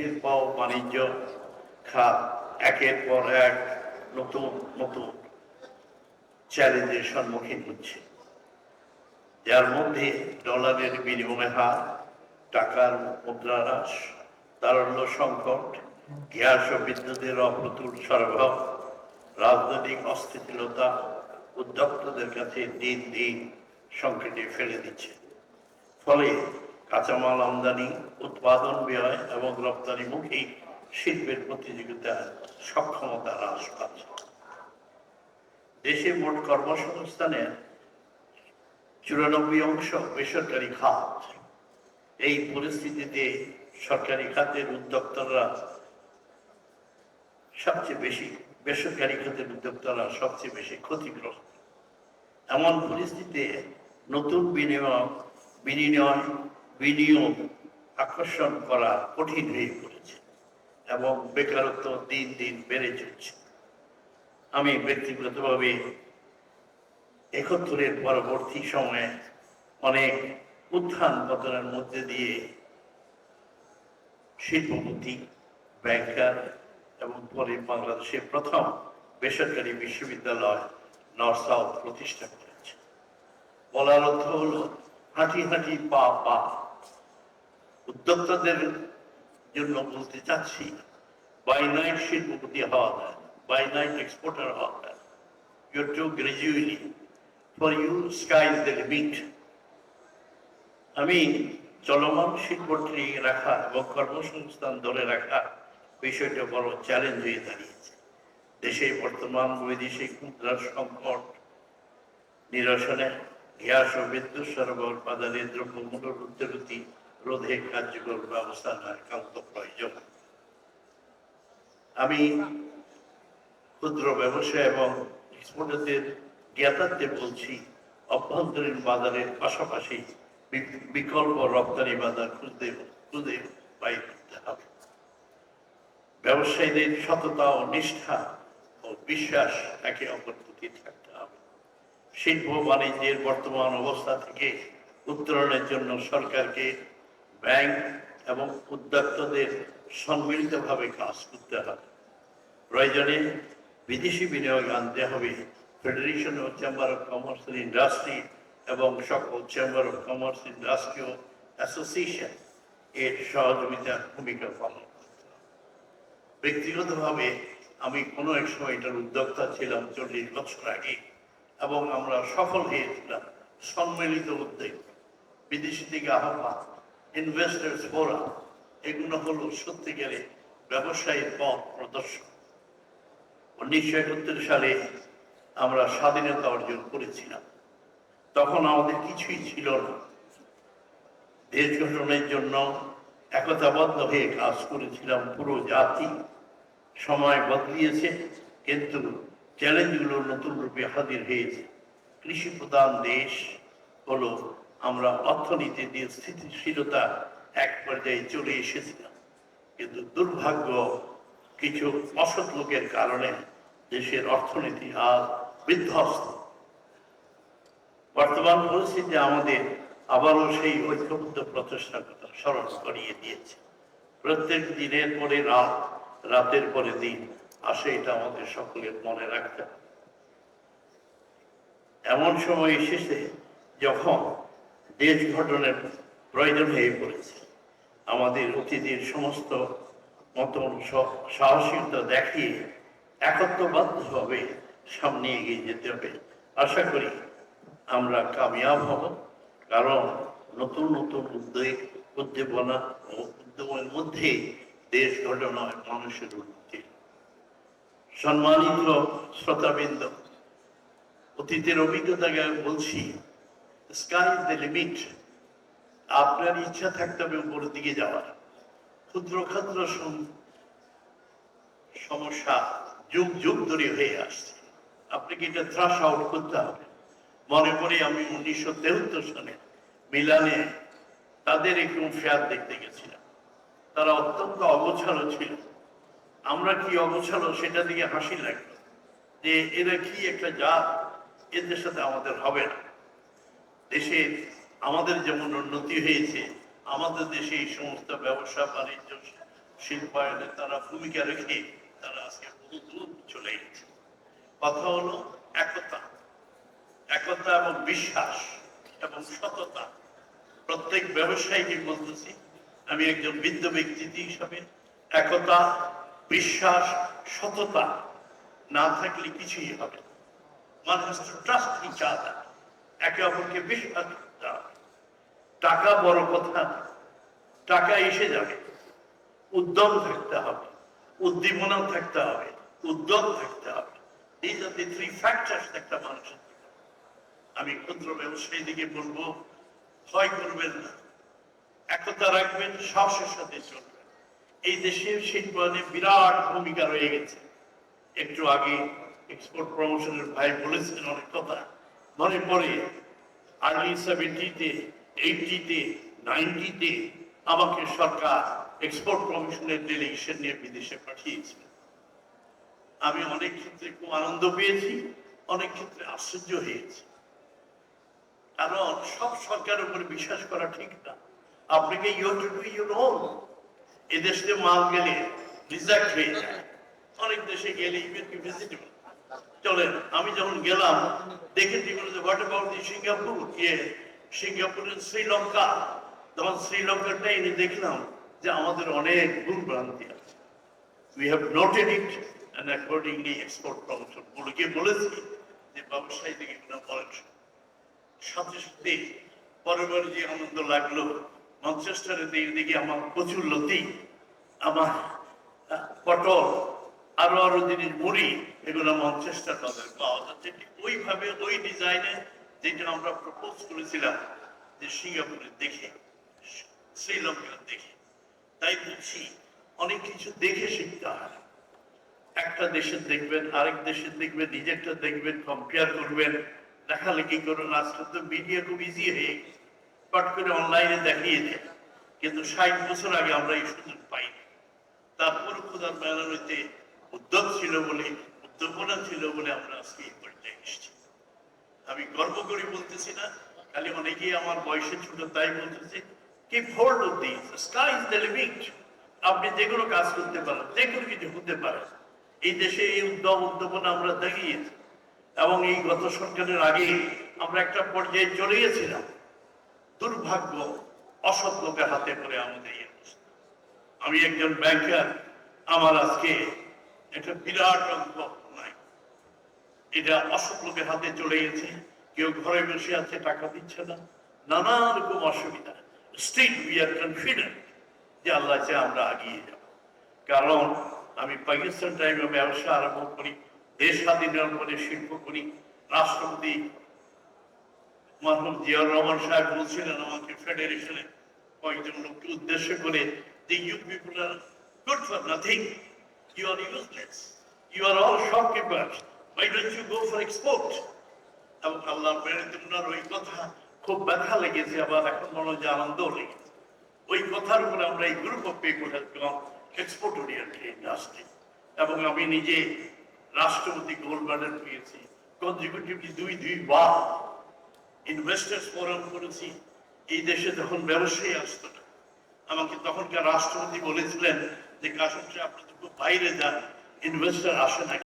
শিল্প বাণিজ্য, খাত, একের পর এক নতুন নতুন চ্যালেঞ্জের সম্মুখীন হচ্ছে। যার মধ্যে ডলারের বিনিময় হার, টাকার মুদ্রাহ্রাস, তারল্য সংকট, গ্যাস ও বিদ্যুতের অপ্রতুল সরবরাহ, রাজনৈতিক অস্থিতিশীলতা উদ্যোক্তাদের কাছে দিন দিন সংকটে ফেলে দিচ্ছে। ফলে কাঁচামাল আমদানি, উৎপাদন ব্যয় এবং রপ্তানিমুখী শিল্পের প্রতিযোগিতা সক্ষমতা হ্রাস পাচ্ছে। দেশে মোট কর্মসংস্থানের চুরানব্বই অংশ বেসরকারি খাত। এই পরিস্থিতিতে সরকারি খাতের উদ্যোক্তারা সবচেয়ে বেশি, বেসরকারি খাতের উদ্যোক্তারা সবচেয়ে বেশি ক্ষতিগ্রস্ত। এমন পরিস্থিতিতে নতুন বিনিয়োগ বিনিময় বিনিয়োগ, আকর্ষণ করা কঠিন হয়ে পড়েছে এবং বেকারত্ব দিন দিন বেড়ে চলছে। আমি ব্যক্তিগতভাবে একত্তরের পরবর্তী সময়ে অনেক উত্থান পতনের মধ্যে দিয়ে শিল্পপতি, ব্যাংকার এবং পরে বাংলাদেশের প্রথম বেসরকারি বিশ্ববিদ্যালয় নর্থ সাউথ প্রতিষ্ঠা করেছে। বলার অর্থ হলো হাঁটি হাঁটি পা পা উদ্যোক্তাদের জন্য বলতে চাচ্ছি বাই নাইট শিল্পপতি হওয়া যায় বাই নাইট এক্সপোর্টার হওয়া যায়। Your to gradually for you sky the limit আমি চলমান শিল্পটি রাখা এবং কর্মসংস্থান ধরে রাখা বিষয়টা বড় চ্যালেঞ্জ হয়ে দাঁড়িয়েছে। দেশে বর্তমান বৈদেশিক মুদ্রার সংকট, নিরসনে গ্যাস ও বিদ্যুৎ সরবরাহ উৎপাদনের দ্রব্যমূল্য ঊর্ধ্বগতি রোধে কার্যকর ব্যবস্থা নেওয়া একান্ত প্রয়োজন। আমি ক্ষুদ্র ব্যবসা এবং এক্সপোর্টারদের জ্ঞাতার্থে বলছি, অভ্যন্তরীণ বাজারের পাশাপাশি বিকল্প রপ্তানি বাজার খুঁজতে, খুঁজে বাইর করতে হবে। ব্যবসায়ীদের সততা ও নিষ্ঠা ও বিশ্বাস একে অপর প্রতি থাকতে হবে। শিল্প বাণিজ্যের বর্তমান অবস্থা থেকে উত্তরণের জন্য সরকারকে ব্যাংক এবং উদ্যোক্তাদের সম্মিলিতভাবে কাজ করতে হবে। প্রয়োজনে বিদেশি বিনিয়োগ আনতে হবে। Federation of chamber of commerce industry এবং সকল chamber of commerce industry association এর সহযোগিতার ভূমিকা পালন ব্যক্তিগতভাবে আমি কোনো এক সময় এটার উদ্যোক্তা ছিলাম চল্লিশ বছর আগে এবং আমরা সফল হয়েছিলাম। সম্মিলিত উদ্যোগ। বিদেশি থেকে আহ্বান। ইনভেস্টার্স ফোরাম এগুলো হলো সত্যিকারে ব্যবসায়ীর পথ প্রদর্শন। উনিশশো একাত্তর সালে আমরা স্বাধীনতা অর্জন করেছিলাম। তখন আমাদের কিছুই ছিল না। দেশ গঠনের জন্য একতাবদ্ধ হয়ে কাজ করেছিলাম পুরো জাতি। সময় বদলিয়েছে, কিন্তু চ্যালেঞ্জগুলো নতুন রূপে হাজির হয়েছে। কৃষি প্রধান দেশ হলো আমরা অর্থনীতি দিয়ে স্থিতিশীলতা এক পর্যায়ে চলে এসেছিলাম। কিন্তু দুর্ভাগ্য, কিছু অসৎ লোকের কারণে দেশের অর্থনীতি আজ বিধ্বস্ত। বর্তমান পরিস্থিতি আমাদের আবারও সেই ঐক্যবদ্ধ প্রচেষ্টার কথা স্মরণ করিয়ে দিয়েছে। প্রত্যেক দিনের পরে রাত, রাতের পরে দিন, আসে এটা আমাদের সকলের মনে রাখতে এমন সময় এসেছে যখন দেশ গঠনের প্রয়োজন হয়ে পড়েছে। আমাদের অতীতের সমস্ত মতন সাহসিকতা দেখিয়ে একত্রবদ্ধভাবে সামনে এগিয়ে যেতে হবে। আশা করি আমরা কামিয়াব হব, কারণ নতুন নতুন উদ্যোগ উদ্দীপনা ও উদ্যমের মধ্যে দেশ ঘটনায় মানুষের উন্নতি। সম্মানিত শ্রোতাবৃন্দ, অতীতের অভিজ্ঞতাকে বলছি স্কাই ইজ দ্য লিমিট আপনার ইচ্ছা থাকতে হবে উপরের দিকে যাওয়ার। ক্ষুদ্র ক্ষুদ্র সমস্যা যুগ যুগ ধরে হয়ে আসছে। আপনাকে এটা থ্রাস আউট করতে হবে। মনে করি আমি উনিশশো তেহত্তর সালে মিলানে তাদের একটু ফেয়ার দেখতে গেছিলাম। তারা অত্যন্ত অগোছালো ছিল। আমরা কি অগোছালো সেটা দিকে হাসি লাগল যে এরা কি একটা জাত? এদের সাথে আমাদের হবে না। দেশে আমাদের যেমন উন্নতি হয়েছে, আমাদের দেশে এই সমস্ত ব্যবসা, বাণিজ্য, শিল্পায়নে তারা ভূমিকা রেখে তারা আজকে বহু দূর চলে গেছে। কথা হলো একতা। একতা এবং বিশ্বাস এবং সততা। প্রত্যেক ব্যবসায়ীকে বলতেছি, আমি একজন বৃদ্ধ ব্যক্তি হিসাবে, একতা, বিশ্বাস, সততা না থাকলে কিছুই হবে মানুষ ট্রাস্ট ইচ আদার একে অপরকে বিশ্বাস টাকা বড় কথা টাকা এসে যাবে। উদ্যম থাকতে হবে। উদ্দীপনা থাকতে হবে। উদ্যোগ থাকতে হবে। এই জাতীয় থ্রি ফ্যাক্টার্স একটা মানুষের আমি ক্ষুদ্র ব্যবসায়ী দিকে বলব, ভয় করবেন না। একতা রাখবেন, সাহসের সাথে চলবেন। এই দেশের শিল্পায়নে বিরাট ভূমিকা রয়ে গেছে। একটু আগে এক্সপোর্ট প্রমোশনের ভাই বলেছেন অনেক কথা। মনে পড়ে আর্লি সেভেন্টিতে এইটিতে নাইনটিতে আমাকে সরকার এক্সপোর্ট প্রমোশনের ডেলিগেশন নিয়ে বিদেশে পাঠিয়েছিল। আমি অনেক ক্ষেত্রে খুব আনন্দ পেয়েছি, অনেক ক্ষেত্রে আশ্চর্য হয়েছি। কারণ সব সরকারের উপরে বিশ্বাস করা ঠিক না। আপনাকে ইউ টু এদেশে মাল গেলে রিজেক্ট হয়ে যায়। অনেক দেশে গেলে চলেন, আমি যখন গেলাম দেখেছি হোয়াট অ্যাবাউট সিঙ্গাপুর শ্রীলঙ্কা তখন এনে দেখলাম যে আমাদের অনেক ভুল ভ্রান্তি আছে। We have noted it and accordingly export promotion বলে বলেছি যে বলেন। সাথে সাথে পরের যে আনন্দ লাগল দিয়ে দিকে আমার প্রচুর লতি, আমার পটল, আরও আরও জিনিস মুড়ি, এগুলো মঞ্চেস্টার তাদের পাওয়া যাচ্ছে। ওইভাবে ওই ডিজাইনে যেটা আমরা প্রপোজ করেছিলাম যে সিঙ্গাপুরে দেখে, শ্রীলঙ্কা দেখে, তাই বলছি অনেক কিছু দেখে শিখতে হয়। একটা দেশের দেখবেন, আরেক দেশের দেখবেন, নিজেরটা দেখবেন কম্পেয়ার করবেন। লেখালেখি করুন, আজকাল তো মিডিয়া খুব ইজি হয়ে পট করে অনলাইনে দেখিয়ে দেয়। কিন্তু ষাট বছর আগে আমরা এই সুযোগ পাইনি। তারপর খোদার মেলানোতে উদ্যোগ ছিল বলে উদ্যোগনা ছিল বলে আমরা আজকে আমি গর্ব করে বলতেছি না, খালি অনেকেই আমার বয়সে ছোট তাই বলতেছে কি hold of this sky is the limit আপনি যে কোনো কাজ করতে পারেন, যে কোনো কিছু হতে পারে। এই দেশে এই উদ্যোগ উদ্যোগনা আমরা দেখিয়েছি। এবং এই গত সরকারের আগে আমরা একটা পর্যায়ে চলে গেছিলাম দুর্ভাগ্য, অসৎ লোকের হাতে করে আমাদের আমি একজন ব্যাংকার আমার আজকে একটা বিরাট অঙ্ক। এটা অসৎ লোকের হাতে চলে গেছে। কেউ ঘরে বসে আছে, টাকা দিচ্ছে না। নানা রকম অসুবিধা। স্টিল উই আর কনফিডেন্ট যে আল্লাহ চায় আমরা এগিয়ে যাব। কারণ আমি পাকিস্তান টাইমে ব্যবসা আরম্ভ করি, দেশ স্বাধীনের পরে শিল্প করি। রাষ্ট্রপতি মরহুম জিয়াউর রহমান সাহেব বলছিলেন আমাকে ফেডারেশনে কয়েকজন লোককে উদ্দেশ্য করে যে you people are good for nothing you are useless you are all shopkeepers don't you go for export এবং আল্লাহ মেরে তোমরা ওই কথা খুব ব্যথা লেগেছে, আবার এখন মনে যে আনন্দও লেগেছে। ওই কথার উপরে আমরা এই group of people have export oriented industry এবং আমি নিজে রাষ্ট্রপতি গোল্ড মেডেল পেয়েছি কনজিকিউটিভলি দুই দুই বার ইনভেস্টার্স ফোরাম করেছি। এই দেশে যখন ব্যবসায়ী আসতো না, আমাকে তখনকার রাষ্ট্রপতি বলেছিলেন যে, কাশম সাহেব, আপনি তো খুব বাইরে যান ইনভেস্টার আসে না